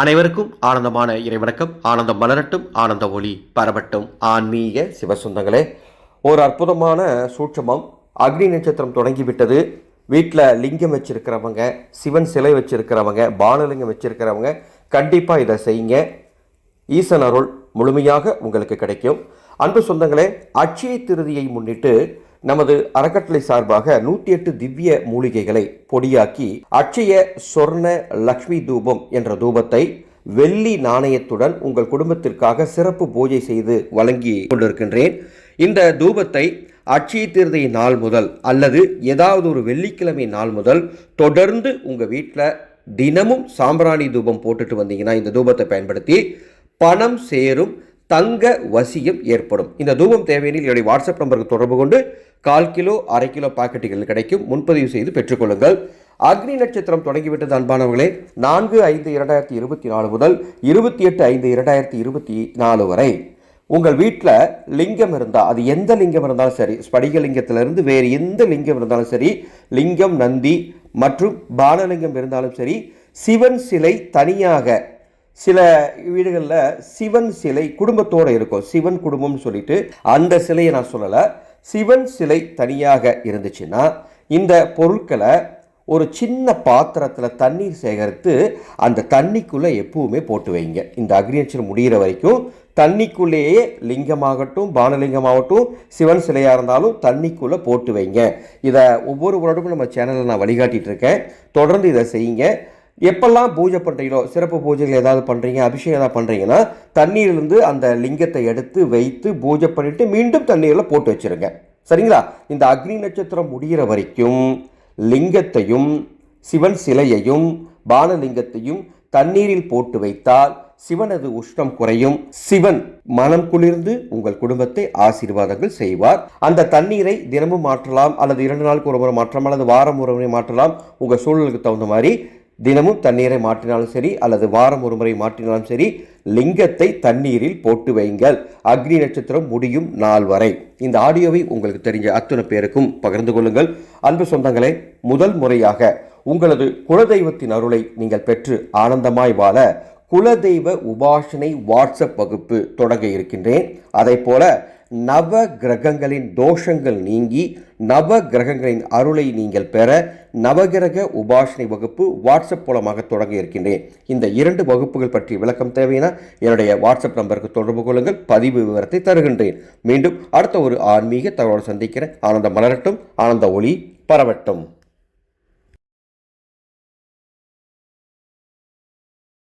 அனைவருக்கும் ஆனந்தமான இறைவணக்கம். ஆனந்தம் மலரட்டும் ஆனந்த ஒளி பரவட்டும். ஆன்மீக சிவசுந்தங்களே ஒரு அற்புதமான சூட்சமம். அக்னி நட்சத்திரம் தொடங்கிவிட்டது. வீட்டில் லிங்கம் வச்சிருக்கிறவங்க சிவன் சிலை வச்சிருக்கிறவங்க பானலிங்கம் வச்சிருக்கிறவங்க கண்டிப்பாக இதை செய்யுங்க. ஈசன் அருள் முழுமையாக உங்களுக்கு கிடைக்கும். அன்பு சொந்தங்களே அட்சய திருதியை முன்னிட்டு நமது அறக்கட்டளை சார்பாக நூற்றி எட்டு திவ்ய மூலிகைகளை பொடியாக்கி அட்சய சொர்ண லக்ஷ்மி தூபம் என்ற தூபத்தை வெள்ளி நாணயத்துடன் உங்கள் குடும்பத்திற்காக சிறப்பு பூஜை செய்து வழங்கி கொண்டிருக்கின்றேன். இந்த தூபத்தை அட்சய திருதை நாள் முதல் அல்லது ஏதாவது ஒரு வெள்ளிக்கிழமை நாள் முதல் தொடர்ந்து உங்கள் வீட்டில் தினமும் சாம்பிராணி தூபம் போட்டுட்டு வந்தீங்கன்னா இந்த தூபத்தை பயன்படுத்தி பணம் சேரும் தங்க வசியம் ஏற்படும். இந்த தூபம் தேவையினில் என்னுடைய வாட்ஸ்அப் நம்பருக்கு தொடர்பு கொண்டு கால் கிலோ அரை கிலோ பாக்கெட்டுகள் கிடைக்கும். முன்பதிவு செய்து பெற்றுக்கொள்ளுங்கள். அக்னி நட்சத்திரம் தொடங்கிவிட்டது அன்பானவர்களே. நான்கு ஐந்து இரண்டாயிரத்தி இருபத்தி நாலு முதல் இருபத்தி எட்டு ஐந்து இரண்டாயிரத்தி இருபத்தி நாலு வரை உங்கள் வீட்டில் லிங்கம் இருந்தால் அது எந்த லிங்கம் இருந்தாலும் சரி ஸ்படிகலிங்கத்திலிருந்து வேறு எந்த லிங்கம் இருந்தாலும் சரி லிங்கம் நந்தி மற்றும் பாலலிங்கம் இருந்தாலும் சரி சிவன் சிலை தனியாக சில வீடுகளில் சிவன் சிலை குடும்பத்தோடு இருக்கும். சிவன் குடும்பம்னு சொல்லிட்டு அந்த சிலையை நான் சொல்லலை. சிவன் சிலை தனியாக இருந்துச்சுன்னா இந்த பொருட்களை ஒரு சின்ன பாத்திரத்தில் தண்ணீர் சேகரித்து அந்த தண்ணிக்குள்ளே எப்பவுமே போட்டு வைங்க. இந்த அக்னியச்சர் முடிகிற வரைக்கும் தண்ணிக்குள்ளேயே லிங்கமாகட்டும் பானலிங்கமாகட்டும் சிவன் சிலையாக இருந்தாலும் தண்ணிக்குள்ளே போட்டு வைங்க. இதை ஒவ்வொரு வருடமும் நம்ம சேனலில் நான் வழிகாட்டிகிட்டு இருக்கேன். தொடர்ந்து இதை செய்யுங்க. எப்பெல்லாம் பூஜை பண்ணுறீங்களோ சிறப்பு பூஜைகள் ஏதாவது பண்ணுறீங்க அபிஷேகம் ஏதாவது பண்ணுறீங்கன்னா தண்ணீர்லேருந்து அந்த லிங்கத்தை எடுத்து வைத்து பூஜை பண்ணிவிட்டு மீண்டும் தண்ணீரில் போட்டு வச்சுருங்க. சரிங்களா? இந்த அக்னி நட்சத்திரம் முடிகிற வரைக்கும் லிங்கத்தையும் சிவன் சிலையையும் பானலிங்கத்தையும் தண்ணீரில் போட்டு வைத்தால் சிவனது உஷ்ணம் குறையும். சிவன் மனம் குளிர்ந்து உங்கள் குடும்பத்தை ஆசீர்வாதங்கள் செய்வார். அந்த தண்ணீரை தினமும் மாற்றலாம் அல்லது இரண்டு நாளுக்கு ஒரு முறை மாற்றலாம் அல்லது வாரம் ஒரு முறை மாற்றலாம். உங்கள் சூழலுக்கு தகுந்த மாதிரி தினமும் தண்ணீரை மாற்றினாலும் சரி அல்லது வாரம் ஒரு முறை மாற்றினாலும் சரி லிங்கத்தை தண்ணீரில் போட்டு வைங்கள். அக்னி நட்சத்திரம் முடியும் நாள் வரை. இந்த ஆடியோவை உங்களுக்கு தெரிஞ்ச அத்தனை பேருக்கும் பகிர்ந்து கொள்ளுங்கள். அன்பு சொந்தங்களே முதல் முறையாக உங்களது குலதெய்வத்தின் அருளை நீங்கள் பெற்று ஆனந்தமாய் வாழ குலதெய்வ உபாசனை வாட்ஸ்அப் வகுப்பு தொடங்க இருக்கின்றேன். அதை போல நவ கிரகங்களின் தோஷங்கள் நீங்கி நவ கிரகங்களின் அருளை நீங்கள் பெற நவகிரக உபாசனை வகுப்பு வாட்ஸ்அப் மூலமாக தொடங்க இருக்கின்றேன். இந்த இரண்டு வகுப்புகள் பற்றி விளக்கம் தேவையான என்னுடைய வாட்ஸ்அப் நம்பருக்கு தொடர்பு கொள்ளுங்கள். பதிவு விவரத்தை தருகின்றேன். மீண்டும் அடுத்த ஒரு ஆன்மீக தகவலோடு சந்திக்கிறேன். ஆனந்த மலரட்டும். ஆனந்த ஒளி பரவட்டும்.